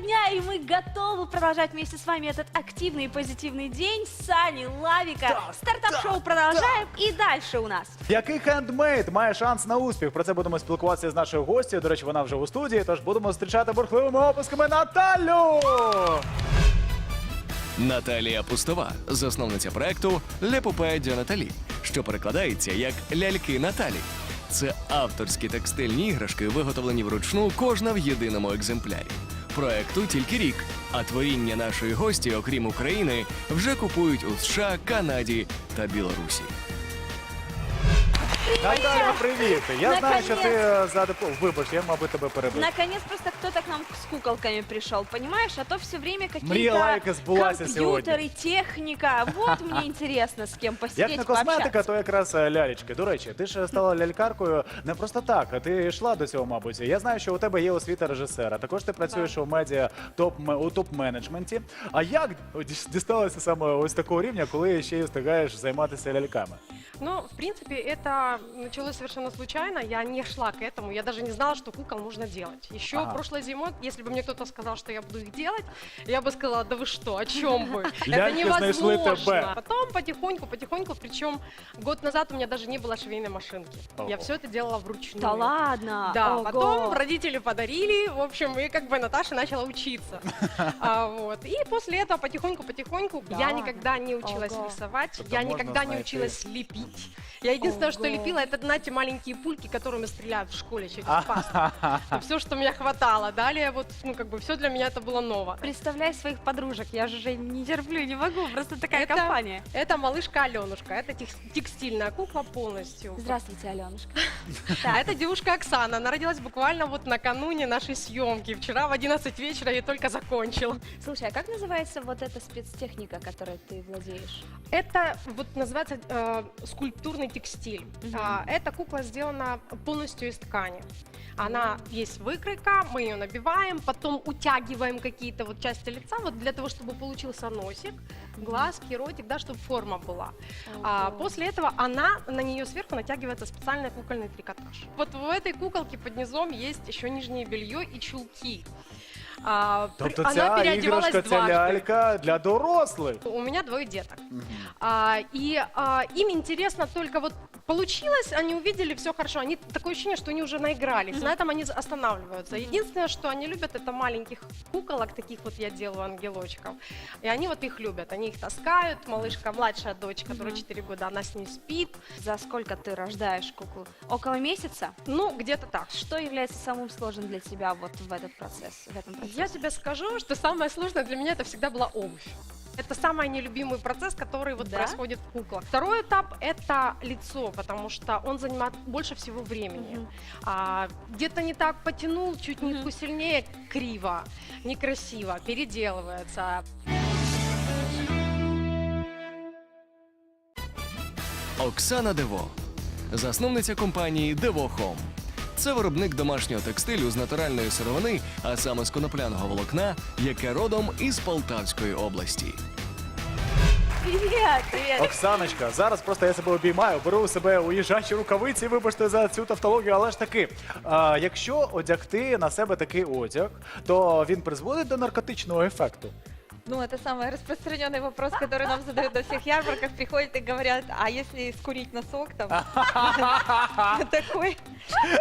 дня, и мы готовы продолжать вместе с вами этот активный и позитивный день. Сани, Лавика, стартап-шоу продолжаем. И дальше у нас. Який хендмейд має шанс на успіх? Про це будемо спілкуватися з нашою гостю. До речі, вона вже у студії. Тож будемо зустрічати бурхливими описками Наталю. Наталія Пустова, засновниця проекту Лепопедія Наталі, що перекладається як ляльки Наталі. Це авторські текстильні іграшки, виготовлені вручну, кожна в єдиному екземплярі. Проекту тільки рік, а творіння нашої гості, окрім України, вже купують у США, Канаді та Білорусі. Наталя, привіт. Я знаю, що ти Наконець. е, за допо- Вибач, я, мабуть, тебе перебив. Наконец просто кто-то к нам с куколками пришел, понимаешь? А то все время Мрія Лайка какие-то сбылась компьютеры, техника. Вот мне интересно, с кем Як посидеть, не косметика, пообщаться. то якраз е, лялечки. До речі, ти ж стала лялькаркою не просто так, а ти йшла до цього, мабуть. Я знаю, що у тебе є освіта режисера. Також ти працюєш у медіа топ у топ-менеджменті. А як діс- дісталося саме ось такого рівня, коли ще й встигаєш займатися ляльками? Ну, в принципе, это началось совершенно случайно. Я не шла к этому. Я даже не знала, что кукол можно делать. Еще Ага. прошлой зимой, если бы мне кто-то сказал, что я буду их делать, я бы сказала, да вы что, о чем вы? Это невозможно. Потом потихоньку, потихоньку, причем год назад у меня даже не было швейной машинки. Я все это делала вручную. Да ладно? Да, потом родители подарили, в общем, и как бы Наташа начала учиться. А, вот. И после этого потихоньку-потихоньку Да я никогда не училась рисовать, я никогда не училась лепить. Я единственное, что лепила, это, знаете, маленькие пульки, которыми стреляют в школе через пасту. Все, что меня хватало. Далее вот, ну, как бы, все для меня это было ново. Представляй своих подружек, я же Жень, не терплю, не могу, просто такая Это- компания. Это малышка Аленушка, это тех- текстильная кукла полностью. Здравствуйте, Аленушка. А это девушка Оксана, она родилась буквально вот накануне нашей съемки. Вчера в 11 вечера я только закончила. Слушай, а как называется вот эта спецтехника, которой ты владеешь? Это вот называется э, скульптурный текстиль. Мгм. А, эта кукла сделана полностью из ткани. Она есть выкройка, мы ее набиваем, потом утягиваем какие-то вот части лица, вот для того, чтобы получился носик, глазки, ротик, да, чтобы форма была. А, после этого она, на нее сверху натягивается специальный кукольный трикотаж. Вот в этой куколке под низом есть еще нижнее белье и чулки. А, при- Тобто она ця переодевалась іграшка, ця дважды. лялька для дорослих. У меня двое деток. А, и а, им интересно только вот получилось, они увидели, все хорошо. Они такое ощущение, что они уже наигрались. На этом они останавливаются. Единственное, что они любят, это маленьких куколок, таких вот я делаю ангелочков. И они вот их любят. Они их таскают. Малышка, младшая дочь, которая Мгм. 4 года, она с ней спит. За сколько ты рождаешь куклу? Около месяца? Ну, где-то так. Что является самым сложным для тебя вот в этот процесс, в этом процессе? Я тебе скажу, что самое сложное для меня это всегда была обувь. Это самый нелюбимый процесс, который вот Да? происходит в куклах. Второй этап это лицо, потому что он занимает больше всего времени. Мгм. А, где-то не так потянул, чуть Мгм. нитку сильнее, криво, некрасиво, переделывается. Оксана Дево, засновниця компанії Дево Хом. Це виробник домашнього текстилю з натуральної сировини, а саме з конопляного волокна, яке родом із Полтавської області. Привет, привет. Оксаночка, зараз просто я себе обіймаю, беру у себе у їжачі рукавиці, вибачте за цю тавтологію, але ж таки, а, якщо одягти на себе такий одяг, то він призводить до наркотичного ефекту. Ну, это самый распространенный вопрос, который нам задают на всех ярмарках. Приходят и говорят, а если скурить носок там? Такой.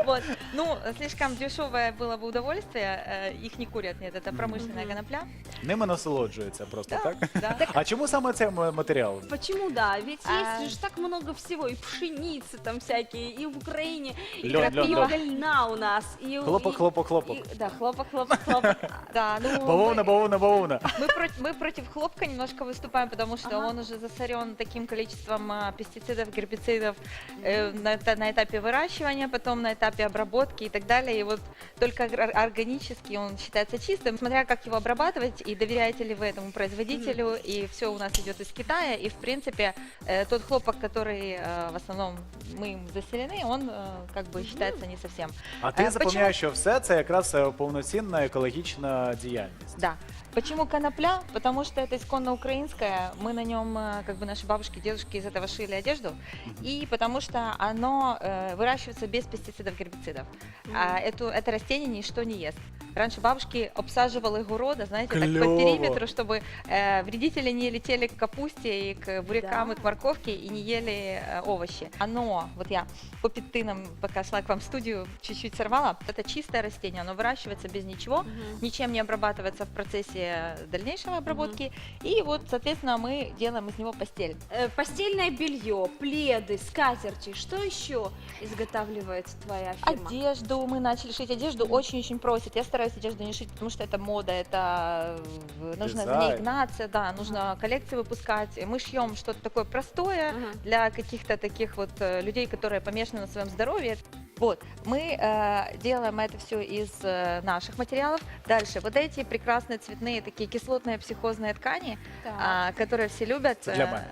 Вот. Ну, слишком дешевое было бы удовольствие. э, Их не курят, нет, это промышленная конопля. Ними насолоджується просто, так? Да. А чому саме цей м- матеріал? Почему да? Ведь А. есть же так много всего, и пшеницы там всякие, и в Украине, и Лён, лён, крапива лён. льна у нас. И, Хлопок, хлопок, хлопок. и- да, хлопок, хлопок, хлопок. Да, ну, Бавовна, мы, бавовна, бавовна. мы про- мы против хлопка немножко выступаем, потому что Ага. он уже засорен таким количеством а, пестицидов, гербицидов э, на, эта- на этапе выращивания, потом на этапе обработки и так далее. И вот только ор- органически он считается чистым, смотря как его обрабатывать и доверяете ли вы этому производителю. И все у нас идет из Китая. И в принципе э, тот хлопок, который э, в основном мы им заселены, он э, как бы считается не совсем. А ти Е, запевняєш, почему- що все це якраз е, повноцінна екологічна діяльність. Да. Почему конопля? Потому что это исконно украинское. Мы на нем, э, как бы наши бабушки, дедушки из этого шили одежду. И потому что оно э, выращивается без пестицидов, гербицидов. А эту, это растение ничто не ест. Раньше бабушки обсаживали города, знаете, так Клёво. по периметру, чтобы э, вредители не летели к капусте и к бурякам Да. и к морковке и не ели э, овощи. Оно, вот я по пятынам, пока шла к вам в студию, чуть-чуть сорвала. Это чистое растение, оно выращивается без ничего, ничем не обрабатывается в процессе дальнейшей обработки. И вот, соответственно, мы делаем из него постель. Э, Постельное белье, пледы, скатерти. Что еще изготавливает твоя фирма? Одежду мы начали шить. Одежду очень-очень просят. Я стараюсь одежду не шить, потому что это мода, это э, нужно за ней гнаться, да, нужно коллекции выпускать. И Мы шьем что-то такое простое для каких-то таких вот э, людей, которые помешаны на своем здоровье. Вот, мы э, делаем это все из э, наших материалов. Дальше, вот эти прекрасные цветные такие кислотные психозные ткани, а, которые все любят. Для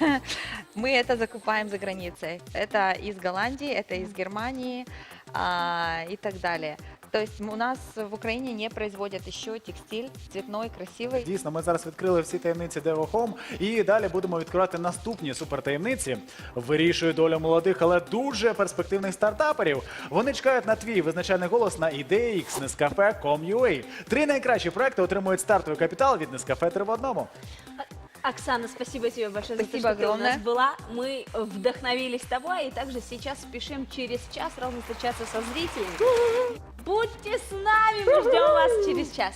э. Мы это закупаем за границей. Это из Голландии, это из Германии а, и так далее. То есть у нас в Украине не производят еще текстиль цветной, красивый. Дійсно, ми зараз відкрили всі таємниці Devo Home і далі будемо відкривати наступні супертаємниці. Вирішує долю молодих, але дуже перспективних стартаперів. Вони чекають на твій визначальний голос на ідеї X Nescafe.com.ua. Три найкращі проекти отримують стартовий капітал від Nescafe 3 в одному. Оксана, спасибо тебе большое за то, Спасибо что ты у нас огромное. была. Мы вдохновились тобой и также сейчас спешим через час ровно встречаться со зрителями. Будьте с нами, мы ждем вас через час.